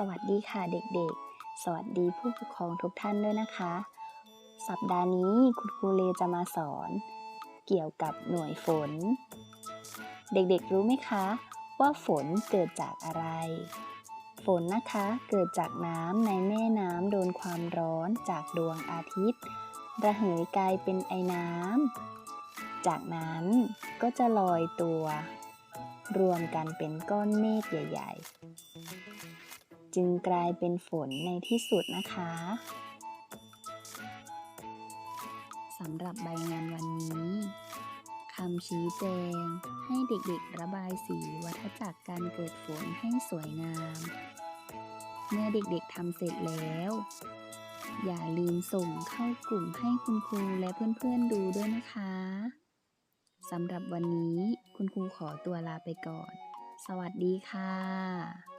สวัสดีค่ะเด็กๆ สวัสดีผู้ปกครองทุกท่านด้วยนะคะ สัปดาห์นี้คุณครูเลจะมาสอน เกี่ยวกับหน่วยฝน เด็กๆรู้ไหมคะ ว่าฝนเกิดจากอะไร ฝนนะคะเกิดจากน้ำในแม่น้ำโดนความร้อนจากดวงอาทิตย์ ระเหยกลายเป็นไอน้ำ จากนั้นก็จะลอยตัว รวมกันเป็นก้อนเมฆใหญ่ ๆ จึงกลายเป็นฝนในที่สุดนะคะสำหรับใบงานวันนี้คำชี้แจงให้เด็กๆระบายสีวัฏจักรการเกิดฝนให้สวยงาม เมื่อเด็กๆทำเสร็จแล้ว อย่าลืมส่งเข้ากลุ่มให้คุณครูและเพื่อนๆดูด้วยนะคะสำหรับวันนี้คุณครูขอตัวลาไปก่อน สวัสดีค่ะ